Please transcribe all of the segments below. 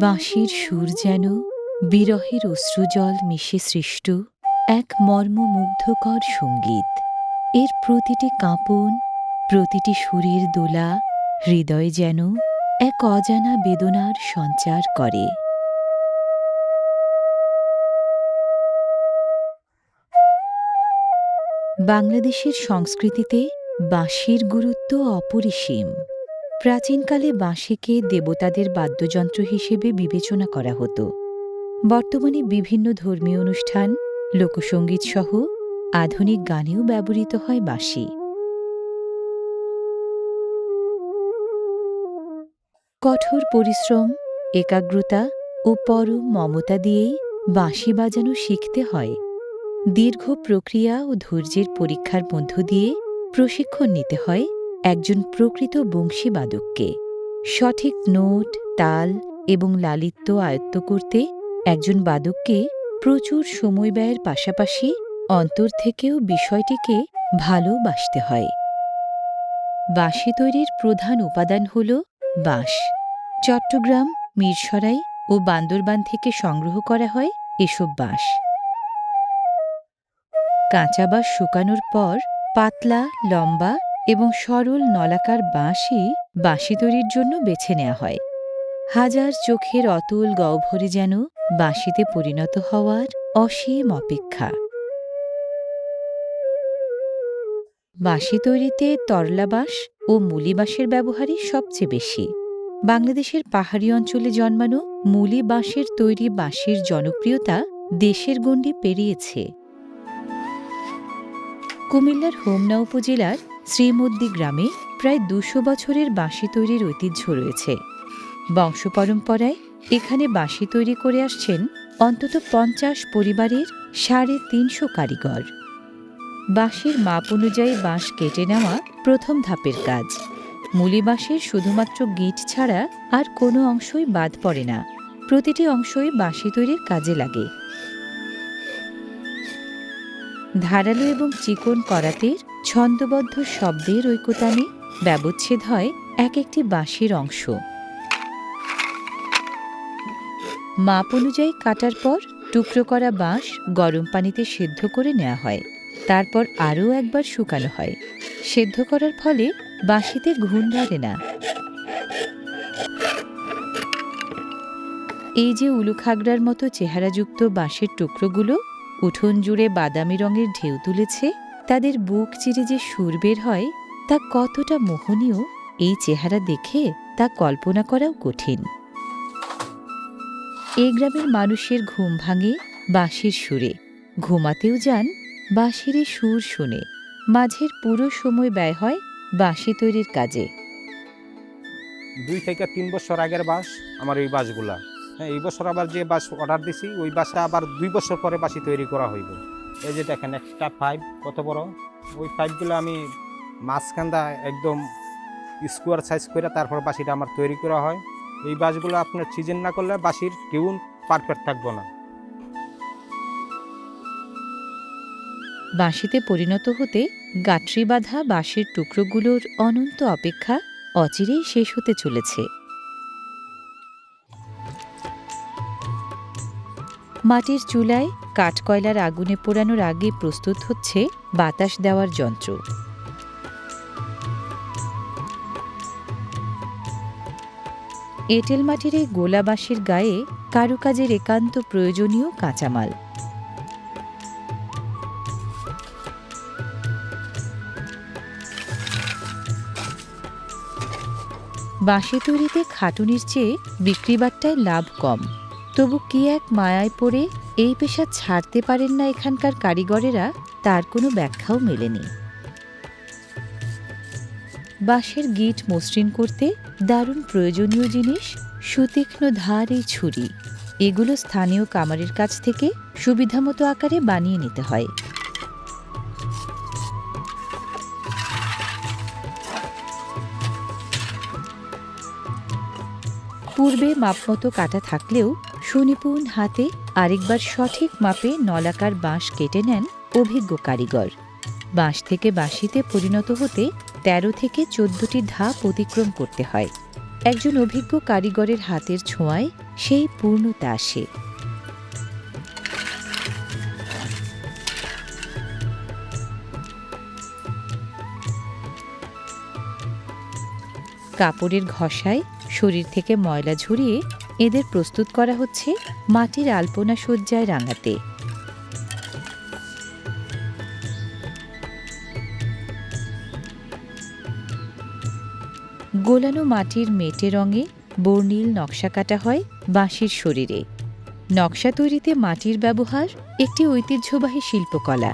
বাঁশির সুর যেন বিরহের অশ্রুজল মিশে সৃষ্ট এক মর্মমুগ্ধকর সংগীত। এর প্রতিটি কাঁপন, প্রতিটি সুরের দোলা হৃদয় যেন এক অজানা বেদনার সঞ্চার করে। বাংলাদেশের সংস্কৃতিতে বাঁশির গুরুত্ব অপরিসীম। প্রাচীনকালে বাঁশিকে দেবতাদের বাদ্যযন্ত্র হিসেবে বিবেচনা করা হতো। বর্তমানে বিভিন্ন ধর্মীয় অনুষ্ঠান, লোকসঙ্গীত সহ আধুনিক গানেও ব্যবহৃত হয় বাঁশি। কঠোর পরিশ্রম, একাগ্রতা ও পরম মমতা দিয়েই বাঁশি বাজানো শিখতে হয়। দীর্ঘ প্রক্রিয়া ও ধৈর্যের পরীক্ষার মধ্য দিয়ে প্রশিক্ষণ নিতে হয় একজন প্রকৃত বংশীবাদককে। সঠিক নোট, তাল এবং লালিত্য আয়ত্ত করতে একজন বাদককে প্রচুর সময় ব্যয়ের পাশাপাশি অন্তর থেকেও বিষয়টিকে ভালোবাসতে হয়। বাঁশি তৈরির প্রধান উপাদান হল বাঁশ। চট্টগ্রাম, মিরসরাই ও বান্দরবান থেকে সংগ্রহ করা হয় এসব বাঁশ। কাঁচা বাঁশ শুকানোর পর পাতলা, লম্বা এবং সরল নলাকার বাঁশই বাঁশি তৈরির জন্য বেছে নেওয়া হয়। হাজার চোখের অতুল গহ্বরে যেন বাঁশিতে পরিণত হওয়ার অসীম অপেক্ষা। বাঁশি তৈরিতে তরলা বাঁশ ও মুলিবাঁশের ব্যবহারই সবচেয়ে বেশি। বাংলাদেশের পাহাড়ি অঞ্চলে জন্মানো মুলি বাঁশের তৈরি বাঁশির জনপ্রিয়তা দেশের গণ্ডি পেরিয়েছে। কুমিল্লার হোমনা উপজেলার শ্রীমদ্দি গ্রামে প্রায় দুশো বছরের বাঁশি তৈরির ঐতিহ্য রয়েছে। বংশ পরম্পরায় এখানে বাঁশি তৈরি করে আসছেন অন্তত পঞ্চাশ পরিবারের সাড়ে তিনশো কারিগর। বাঁশের মাপ অনুযায়ী বাঁশ কেটে নেওয়া প্রথম ধাপের কাজ। মুলি বাঁশের শুধুমাত্র গিট ছাড়া আর কোনো অংশই বাদ পড়ে না। প্রতিটি অংশই বাঁশি তৈরির কাজে লাগে। ধারালো এবং চিকন করাতের ছন্দবদ্ধ শব্দের ঐকতানে ব্যবচ্ছেদ হয় এক একটি বাঁশির অংশ। মাপ অনুযায়ী কাটার পর টুকরো করা বাঁশ গরম পানিতে সেদ্ধ করে নেওয়া হয়। তারপর আরও একবার শুকানো হয়। সেদ্ধ করার ফলে বাঁশিতে ঘুণ ধরে না। এই যে উলুখাগড়ার মতো চেহারাযুক্ত বাঁশের টুকরোগুলো উঠোন জুড়ে বাদামি রঙের ঢেউ তুলেছে তাদের বুক চিরে যে সুর বের হয়, তা কতটা মোহনীয়, এই চেহারা দেখে তা কল্পনা করাও কঠিন। এই গ্রামের মানুষের ঘুম ভাঙে, বাঁশির সুরে। ঘুমাতেও যান, বাঁশির সুর শুনে। মাঝের পুরো সময় ব্যয় হয় বাঁশি তৈরির কাজে। দুই থেকে তিন বছর আগের বাস আমার এই বাসগুলা হ্যাঁ এই বছর আবার যে বাস অর্ডার দিছি, ওই বাসটা আবার দুই বছর পরে বাসি তৈরি করা হইবে। এই যে দেখেন একটা পাইপ কত বড়? ওই পাইপগুলো আমি মাঝখানটা একদম স্কোয়ার সাইজ করে তারপর বাসিটা আমার তৈরি করা হয়। এই বাসগুলো আপনার সিজন না করলে বাসির টিউন পারফেক্ট থাকব না। বাঁশিতে পরিণত হতে গাঁটরি বাঁধা বাঁশের টুকরোগুলোর অনন্ত অপেক্ষা অচিরেই শেষ হতে চলেছে। মাটির চুলায় কাঠকয়লার আগুনে পোড়ানোর আগে প্রস্তুত হচ্ছে বাতাস দেওয়ার যন্ত্র। এঁটেল মাটির এই গোলা বাঁশের গায়ে কারুকাজের একান্ত প্রয়োজনীয় কাঁচামাল। বাঁশি তৈরিতে খাটুনির চেয়ে বিক্রিবাট্টায় লাভ কম। তবু কি এক মায়ায় পড়ে এই পেশা ছাড়তে পারেন না এখানকার কারিগরেরা, তার কোনো ব্যাখ্যাও মেলেনি। বাঁশের গিট মসৃণ করতে দারুণ প্রয়োজনীয় জিনিস, সুতীক্ষ্ণ ধার এই ছুরি। এগুলো স্থানীয় কামারের কাছ থেকে সুবিধামতো আকারে বানিয়ে নিতে হয়। পূর্বে মাপমতো কাটা থাকলেও সুনিপুণ হাতে আরেকবার সঠিক মাপে নলাকার বাঁশ কেটে নেন অভিজ্ঞ কারিগর। বাঁশ থেকে বাঁশিতে পরিণত হতে তেরো থেকে চোদ্দটি ধাপ অতিক্রম করতে হয়। একজন অভিজ্ঞ কারিগরের হাতের ছোঁয়ায় সেই পূর্ণতা আসে। কাপড়ের ঘষায় শরীর থেকে ময়লা ঝরিয়ে এদের প্রস্তুত করা হচ্ছে মাটির আলপনা সজ্জায় রাঙাতে। গোলানো মাটির মেটে রঙে বর্ণিল নকশা কাটা হয় বাঁশির শরীরে। নকশা তৈরিতে মাটির ব্যবহার একটি ঐতিহ্যবাহী শিল্পকলা।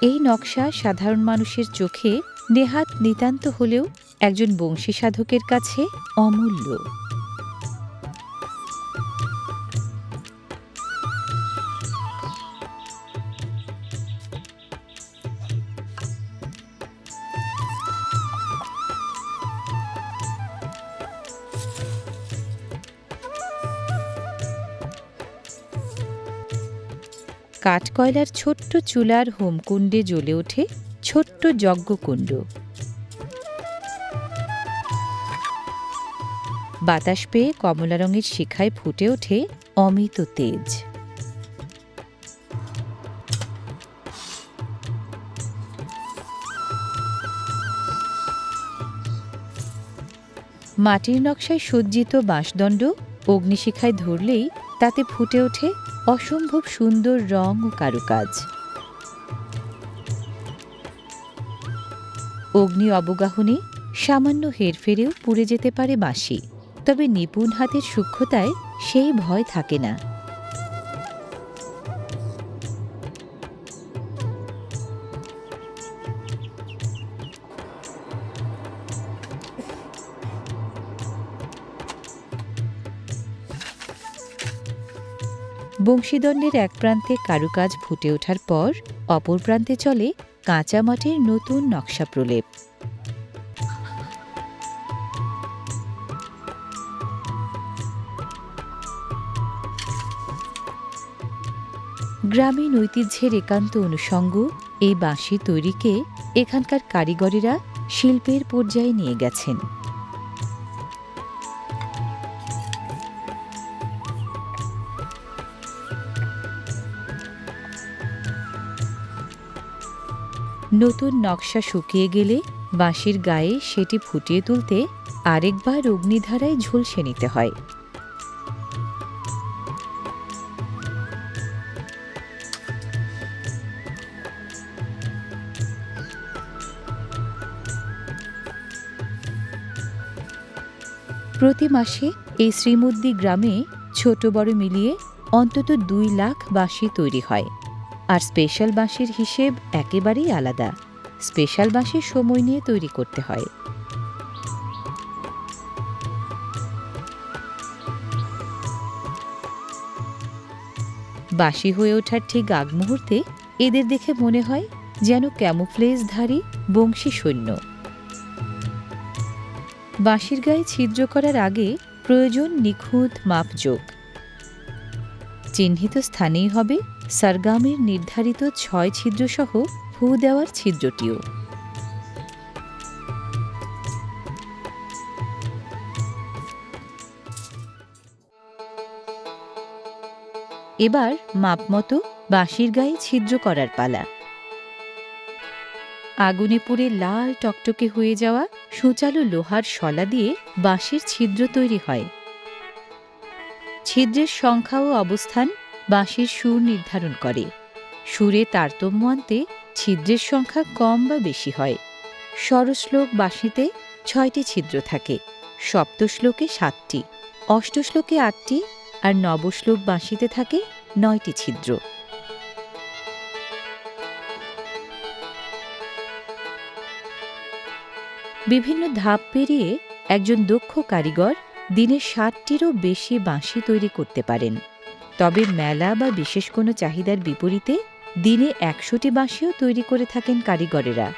এই নকশা সাধারণ মানুষের চোখে নেহাত নিতান্ত হলেও একজন বংশী সাধকের কাছে অমূল্য। কাঠকয়লার ছোট্ট চুলার হোমকুণ্ডে জ্বলে ওঠে ছোট্ট যজ্ঞকুণ্ড। বাতাস পেয়ে কমলা রঙের শিখায় ফুটে ওঠে অমিত তেজ। মাটির নকশায় সজ্জিত বাঁশদণ্ড অগ্নিশিখায় ধরলেই তাতে ফুটে ওঠে অসম্ভব সুন্দর রং ও কারুকাজ। অগ্নি অবগাহনে সামান্য হেরফেরেও পুড়ে যেতে পারে বাঁশি। তবে নিপুণ হাতের সূক্ষ্মতায় সেই ভয় থাকে না। বংশীদণ্ডের এক প্রান্তে কারুকাজ ফুটে ওঠার পর অপর প্রান্তে চলে কাঁচা মাটির নতুন নকশা প্রলেপ। গ্রামীণ ঐতিহ্যের একান্ত অনুষঙ্গ এই বাঁশি তৈরিকে এখানকার কারিগরেরা শিল্পের পর্যায়ে নিয়ে গেছেন। নতুন নকশা শুকিয়ে গেলে বাঁশির গায়ে সেটি ফুটিয়ে তুলতে আরেকবার অগ্নিধারায় ঝলসে নিতে হয়। প্রতি মাসে এই শ্রীমুদ্দি গ্রামে ছোট বড় মিলিয়ে অন্তত দুই লাখ বাঁশি তৈরি হয়। আর স্পেশাল বাঁশির হিসেব একেবারেই আলাদা। স্পেশাল বাঁশি সময় নিয়ে তৈরি করতে হয়। বাঁশি হয়ে ওঠার ঠিক আগ মুহূর্তে এদের দেখে মনে হয় যেন ক্যামোফ্লেজধারী বংশী সৈন্য। বাঁশির গায়ে ছিদ্র করার আগে প্রয়োজন নিখুঁত মাপযোগ। চিহ্নিত স্থানেই হবে সরগামের নির্ধারিত ছয় ছিদ্রসহ ফু দেওয়ার ছিদ্রটিও। এবার মাপমতো বাঁশির গায়ে ছিদ্র করার পালা। আগুনে পুড়ে লাল টকটকে হয়ে যাওয়া সূচালো লোহার শলা দিয়ে বাঁশের ছিদ্র তৈরি হয়। ছিদ্রের সংখ্যা ও অবস্থান বাঁশির সুর নির্ধারণ করে। সুরে তারতম্য আনতে ছিদ্রের সংখ্যা কম বা বেশি হয়। স্বরশ্লোক বাঁশিতে ছয়টি ছিদ্র থাকে, সপ্তশ্লোকে সাতটি, অষ্টশ্লোকে আটটি আর নবশ্লোক বাঁশিতে থাকে নয়টি ছিদ্র। বিভিন্ন ধাপ পেরিয়ে একজন দক্ষ কারিগর দিনে ষাটটিরও বেশি বাঁশি তৈরি করতে পারেন। তবে মেলা বা বিশেষ কোনো চাহিদার বিপরীতে দিনে একশোটি বাঁশিও তৈরি করে থাকেন কারিগরেরা।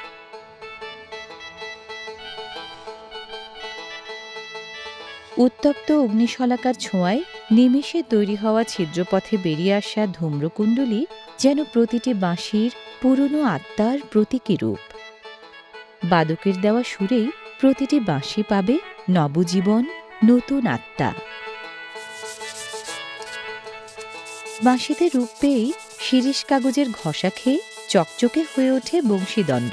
উত্তপ্ত অগ্নিশলাকার ছোঁয়ায় নিমেষে তৈরি হওয়া ছিদ্রপথে বেরিয়ে আসা ধূম্রকুণ্ডলী যেন প্রতিটি বাঁশির পুরনো আত্মার প্রতীকী রূপ। বাদকের দেওয়া সুরেই প্রতিটি বাঁশি পাবে নবজীবন, নতুন আত্মা। বাঁশিতে রূপ পেয়েই শিরিষ কাগজের ঘষা খেয়ে চকচকে হয়ে ওঠে বংশীদণ্ড।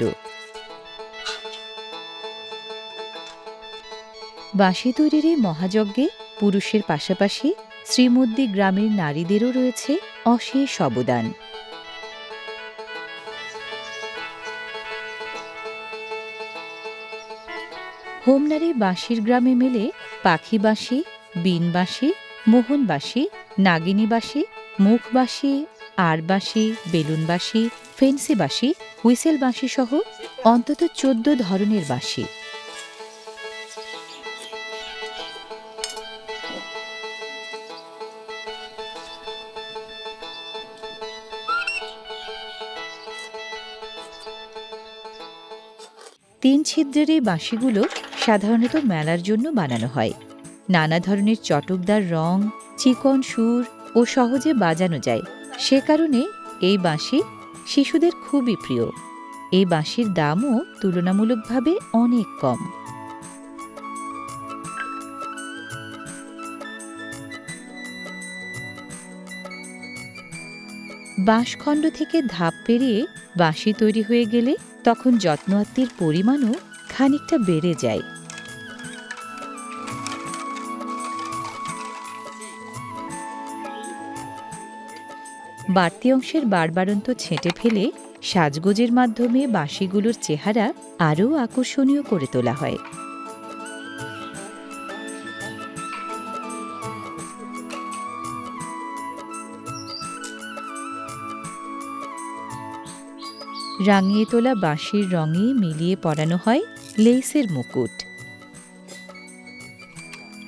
বাঁশি তৈরির এই মহাযজ্ঞে পুরুষের পাশাপাশি শ্রীমদ্দি গ্রামের নারীদেরও রয়েছে অশেষ অবদান। হোমনারী বাঁশির গ্রামে মেলে পাখি বাঁশি বিন বাঁশি মোহন বাঁশি নাগিনী বাঁশি মুখ বাঁশি আর বাঁশি বেলুন ফেন্সি বাঁশি হুইসেল বাঁশি সহ অন্তত চোদ্দ ধরনের বাঁশি। তিন ছিদ্রের এই বাঁশিগুলো সাধারণত মেলার জন্য বানানো হয়। নানা ধরনের চটকদার রং, চিকন সুর ও সহজে বাজানো যায়। সে কারণে এই বাঁশি শিশুদের খুবই প্রিয়। এই বাঁশির দামও তুলনামূলকভাবে অনেক কম। বাঁশখণ্ড থেকে ধাপ পেরিয়ে বাঁশি তৈরি হয়ে গেলে তখন যত্নআত্তির পরিমাণও খানিকটা বেড়ে যায়। বাড়তি অংশের বারবারন্ত ছেঁটে ফেলে সাজগোজের মাধ্যমে বাঁশিগুলোর চেহারা আরও আকর্ষণীয় করে তোলা হয়। রাঙিয়ে তোলা বাঁশির রঙে মিলিয়ে পরানো হয় লেইসের মুকুট।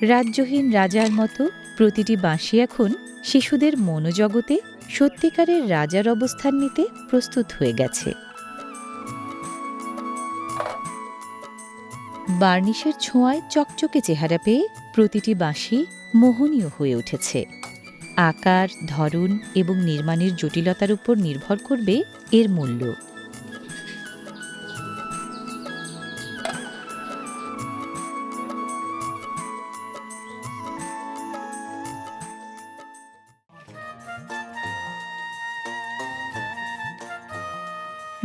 রাজ্যহীন রাজার মতো প্রতিটি বাঁশি এখন শিশুদের মনোজগতে সত্যিকারের রাজার অবস্থান নিতে প্রস্তুত হয়ে গেছে। বার্নিশের ছোঁয়ায় চকচকে চেহারা পেয়ে প্রতিটি বাঁশি মোহনীয় হয়ে উঠেছে। আকার, ধরন এবং নির্মাণের জটিলতার উপর নির্ভর করবে এর মূল্য।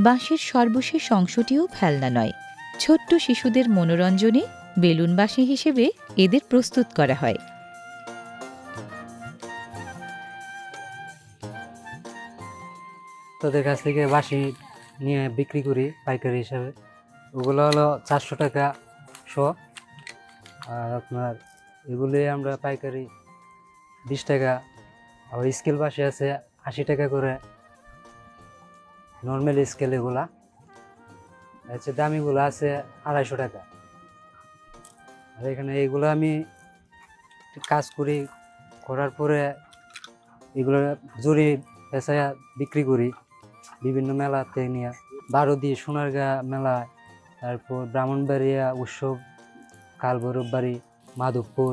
বাঁশির সর্বশেষ অংশটিও ফেলনা নয়। ছোট্ট শিশুদের মনোরঞ্জনে বেলুন বাঁশি হিসেবে এদের প্রস্তুত করা হয়। তাদের কাছ থেকে বাঁশি নিয়ে বিক্রি করি, পাইকারি হিসাবে। ওগুলো হলো চারশো টাকা শো। আর আপনার এগুলি আমরা পাইকারি বিশ টাকা। আবার স্কেল বাঁশি আছে আশি টাকা করে। নর্মাল স্কেল এগুলা। হচ্ছে দামিগুলো আছে আড়াইশো টাকা। আর এখানে এইগুলো আমি কাজ করি, করার পরে এগুলো জরি পেঁচায়া বিক্রি করি, বিভিন্ন মেলাতে নিয়ে। বারোদি সোনারগাঁ মেলা, তারপর ব্রাহ্মণবাড়িয়া উৎসব কালভৈরব বাড়ি মাধবপুর,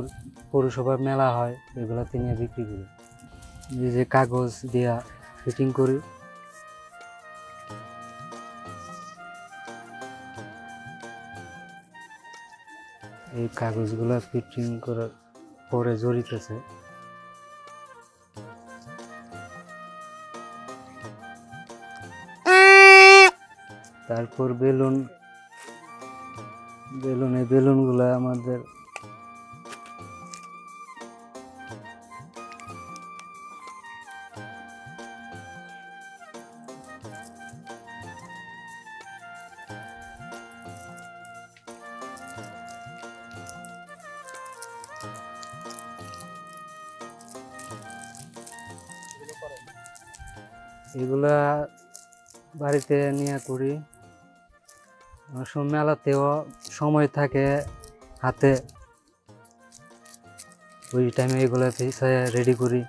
পৌরসভার মেলা হয়, এগুলোতে নিয়ে বিক্রি করি। যে কাগজ দিয়া ফিটিং করি। এই কাগজগুলো ফিটিং করার পরে জড়িতেছে তারপর বেলুন বেলুন এই বেলুনগুলো আমাদের এগুলা বাড়িতে নিয়ে করি। মেলাতেও সময় থাকে হাতে। ওই টাইমে এগুলো রেডি করি।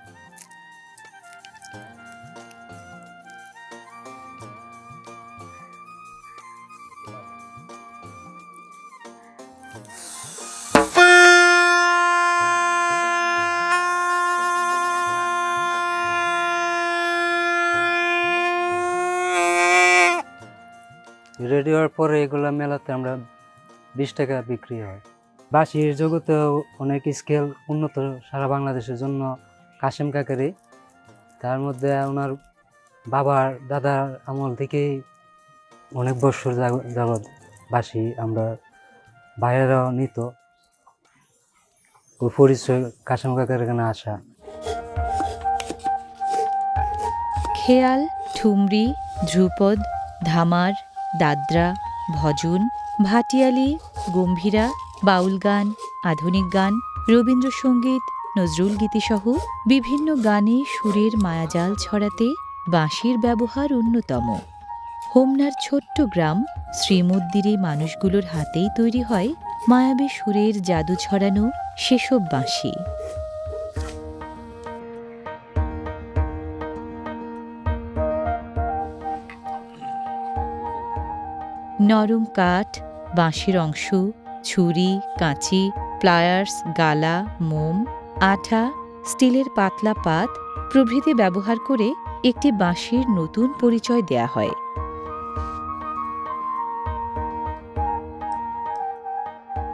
পরে এগুলো মেলাতে আমরা বিশ টাকা বিক্রি হয়। বাঁশির জগতেও অনেক স্কেল উন্নত সারা বাংলাদেশের জন্য কাশেম কাকারি। তার মধ্যে ওনার বাবার, দাদার আমল থেকেই অনেক বছর যাবৎ বাঁশি আমরা বাইরেরাও নিত। ওই পরিচয় কাশেম কাকার এখানে আসা। খেয়াল, ঠুমরি, ধ্রুপদ, ধামার, দাদরা ভজন, ভাটিয়ালি, গম্ভীরা বাউল গান আধুনিক গান, রবীন্দ্রসঙ্গীত, নজরুল গীতিসহ বিভিন্ন গানে সুরের মায়াজাল ছড়াতে বাঁশির ব্যবহার অন্যতম। হোমনার ছোট্ট গ্রাম শ্রীমদ্দিরে মানুষগুলোর হাতেই তৈরি হয় মায়াবী সুরের জাদু ছড়ানো সেসব বাঁশি। নরম কাঠ, বাঁশের অংশ, ছুরি, কাঁচি প্লায়ার্স গালা, মোম, আঠা, স্টিলের পাতলা পাত প্রভৃতি ব্যবহার করে একটি বাঁশির নতুন পরিচয় দেয়া হয়।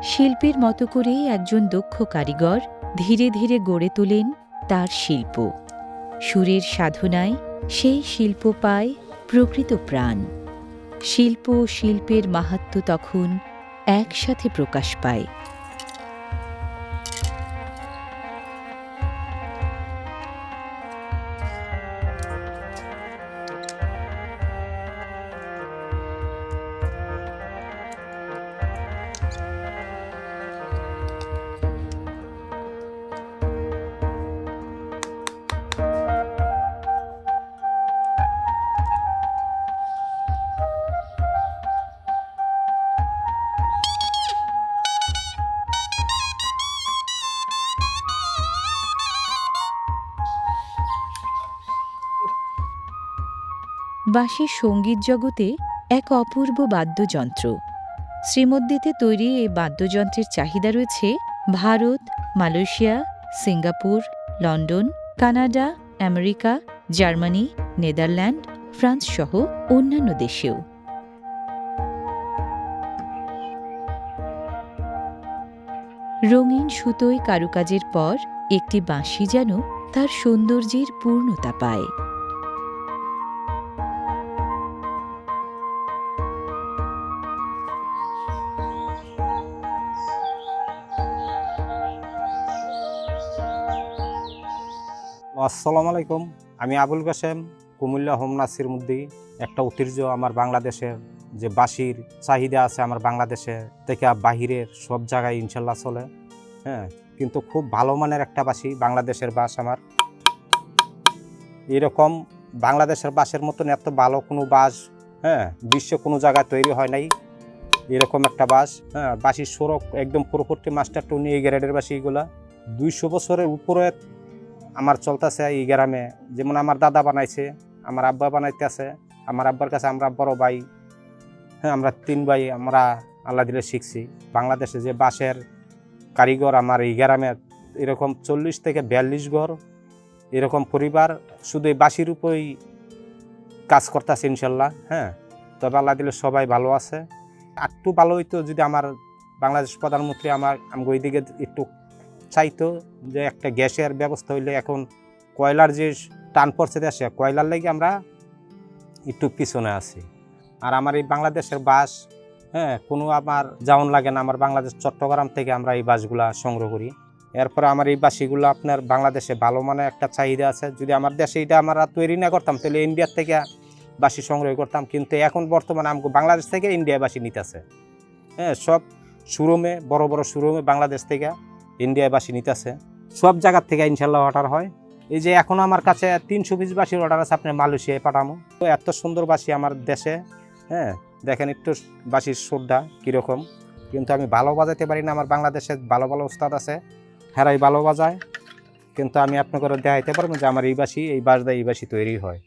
শিল্পীর মতো করেই একজন দক্ষ কারিগর ধীরে ধীরে গড়ে তোলেন তার শিল্প। সুরের সাধনায় সেই শিল্প পায় প্রকৃত প্রাণ। শিল্প ও শিল্পের মাহাত্ম তখন একসাথে প্রকাশ পায়। বাঁশির সংগীত জগতে এক অপূর্ব বাদ্যযন্ত্র। শ্রীমদ্দিতে তৈরি এই বাদ্যযন্ত্রের চাহিদা রয়েছে Bharat, Malaysia, Singapore, London, Canada, America, Germany, Netherland, France সহ অন্যান্য দেশেও। রঙিন সুতোয় কারুকাজের পর একটি বাঁশি যেন তার সৌন্দর্যের পূর্ণতা পায়। আসসালামু আলাইকুম। আমি আবুল কাসেম কুমিল্লা হোম নাসির মধ্যে একটা ঐতিহ্য আমার বাংলাদেশের যে বাঁশির চাহিদা আছে আমার বাংলাদেশে থেকে বাহিরের সব জায়গায় ইনশাল্লাহ চলে। হ্যাঁ কিন্তু খুব ভালো মানের একটা বাঁশি বাংলাদেশের বাস আমার। এরকম বাংলাদেশের বাসের মতন এত ভালো কোনো বাস হ্যাঁ বিশ্বে কোনো জায়গায় তৈরি হয় নাই। এরকম একটা বাস হ্যাঁ বাঁশির সড়ক একদম পুরোপুরি মাস্টার টুনি এই গ্রেডের বাসি এগুলা দুইশো বছরের উপরে আমার চলতেছে এই গ্রামে। যেমন আমার দাদা বানাইছে, আমার আব্বা বানাইতে আছে আমার আব্বার কাছে আমরা বড় ভাই হ্যাঁ আমরা তিন ভাই আমরা আল্লাহ দিলে শিখছি। বাংলাদেশে যে বাঁশের কারিগর আমার এই গ্রামে এরকম চল্লিশ থেকে বিয়াল্লিশ ঘর, এরকম পরিবার, শুধু এই বাঁশির উপরেই কাজ করতেছে ইনশাল্লাহ হ্যাঁ। তবে আল্লাহ দিলে সবাই ভালো আছে। একটু ভালো হইতো যদি আমার বাংলাদেশ প্রধানমন্ত্রী আমার আমি ওই দিকে একটু চাইতো যে একটা গ্যাসের ব্যবস্থা হইলে এখন কয়লার যে টান পড়ছে দেশে, কয়লার লাগে আমরা একটু পিছনে আছি। আর আমার এই বাংলাদেশের বাস হ্যাঁ কোনো আমার যাওন লাগে না। আমার বাংলাদেশ, চট্টগ্রাম থেকে আমরা এই বাসগুলা সংগ্রহ করি। এরপরে আমার এই বাসিগুলো আপনার বাংলাদেশে ভালো মানের একটা চাহিদা আছে। যদি আমার দেশে এটা আমরা তৈরি না করতাম, তাহলে ইন্ডিয়ার থেকে বাসি সংগ্রহ করতাম। কিন্তু এখন বর্তমানে আমাকে বাংলাদেশ থেকে ইন্ডিয়ায় বাসি নিতেছে। হ্যাঁ সব শোরুমে, বড় বড় শোরুমে বাংলাদেশ থেকে ইন্ডিয়ায় বাসি নিতেছে। সব জায়গার থেকে ইনশাল্লাহ অর্ডার হয়। এই যে এখন আমার কাছে তিনশো পিস বাসির অর্ডার আছে, আপনি মালয়েশিয়ায় পাঠামো। তো এত সুন্দর বাসি আমার দেশে হ্যাঁ দেখেন একটু বাসির শ্রদ্ধা কীরকম। কিন্তু আমি ভালো বাজাইতে পারি না, আমার বাংলাদেশে ভালো ভালো উস্তাদ আছে, হেরাই ভালো বাজায়। কিন্তু আমি আপনাকে দেখাইতে পারব যে আমার এই বাসি, এই বাসদা এই বাসি তৈরি হয়।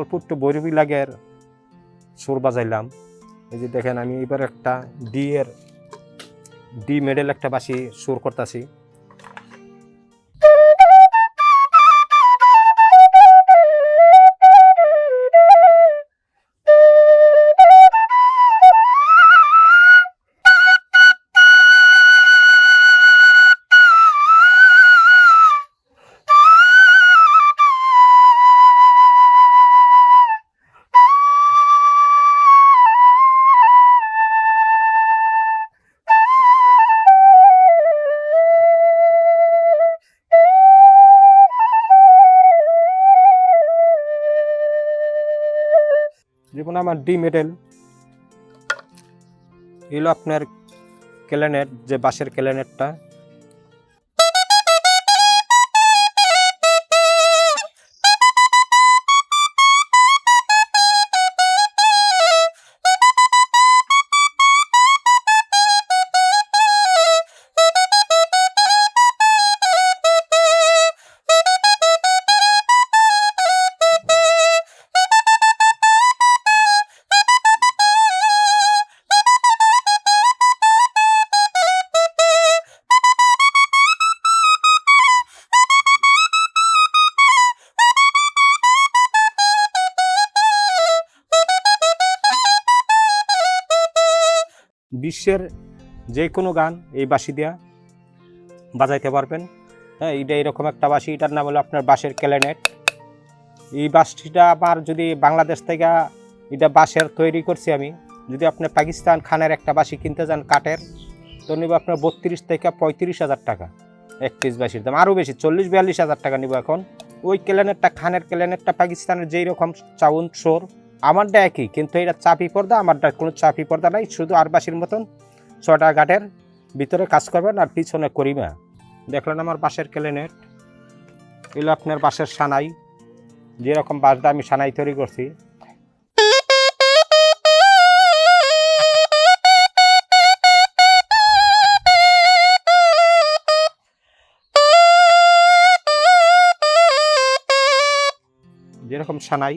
অল্প একটু বৈরবী লাগের সুর বাজাইলাম। এই যে দেখেন, আমি এবার একটা ডি এর ডি মেডেল একটা বাসি সুর করতেছি। আমার ডি মেডেল। এলো আপনার ক্যালেনেট যে বাঁশের ক্যালেনেটটা। বিশ্বের যে কোনো গান এই বাঁশি দিয়া বাজাইতে পারবেন। হ্যাঁ এটা এরকম একটা বাঁশি, এটার নাম হলো আপনার বাঁশের ক্যালেনেট। এই বাঁশিটা আবার যদি বাংলাদেশ থেকে এটা বাঁশের তৈরি করছি আমি, যদি আপনি পাকিস্তান খানের একটা বাঁশি কিনতে যান কাঠের, তো নিব আপনার বত্রিশ থেকে পঁয়ত্রিশ হাজার টাকা এক পিস বাঁশির দাম। আরও বেশি, চল্লিশ বিয়াল্লিশ হাজার টাকা নিব এখন। ওই ক্যালেনেটটা, খানের ক্যালেনেটটা পাকিস্তানের যেই রকম চাউন্ড সোর আমারটা একই, কিন্তু এটা চাপি পর্দা, আমারটা কোনো চাপি পর্দা নাই, শুধু আর বাসির মতন ছটা ঘাটের ভিতরে কাজ করবেন আর পিছনে করিমা। দেখলেন আমার বাঁশের ক্যালেনেট এগুলো আপনার বাঁশের সানাই, যেরকম বাঁশটা আমি সানাই তৈরি করছি। যেরকম সানাই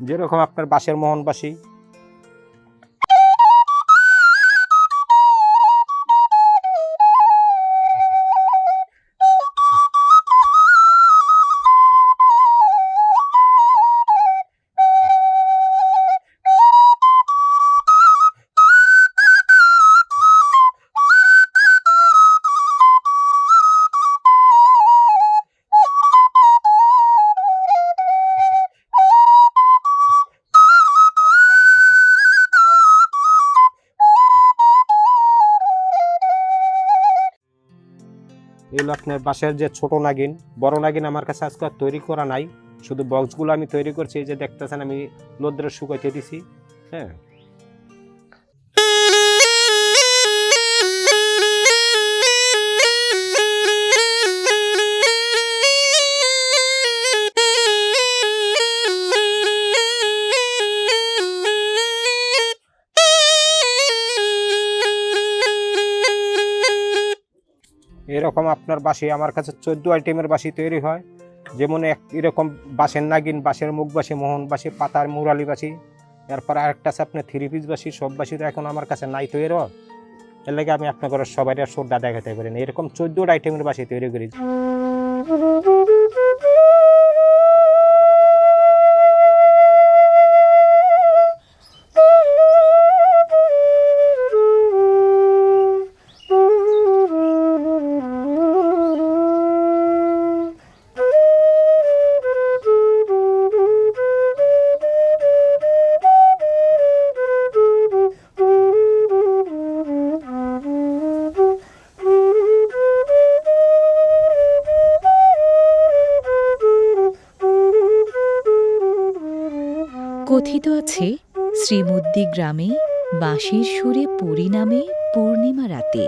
যেরকম আপনার বাঁশের মোহনবাসী এগুলো আপনার বাঁশের যে ছোট নাগিন, বড় নাগিন আমার কাছে আজকে তৈরি করা নাই। শুধু বক্সগুলো আমি তৈরি করছি, এই যে দেখতেছেন আমি লোদ্রে শুকাইতে দিছি হ্যাঁ? এরকম আপনার বাসি, আমার কাছে চোদ্দ আইটেমের বাসি তৈরি হয়। যেমন এক, এরকম বাঁশের নাগিন বাঁশের মুখ বাসি, মোহন বাসি, পাতার মুরালি বাসি। এরপর আরেকটা আছে আপনার থ্রি পিস বাসি, সব বাসি তো এখন আমার কাছে নাই তৈরি। হয় এর লাগে আমি আপনার সবাই শ্রদ্ধা দেখাতে পারি না। এরকম চোদ্দোটা আইটেমের বাসি তৈরি করি কথিত আছে, শ্রীমুদ্দি গ্রামে বাঁশির সুরে পরিণামে পূর্ণিমা রাতে।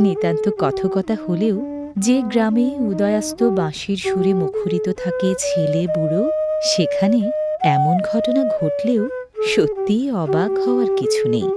নিতান্ত কথকতা হলেও যে গ্রামে উদয়াস্ত বাঁশির সুরে মুখরিত থাকে ছেলে, বুড়ো, সেখানে এমন ঘটনা ঘটলেও সত্যিই অবাক হওয়ার কিছু নেই।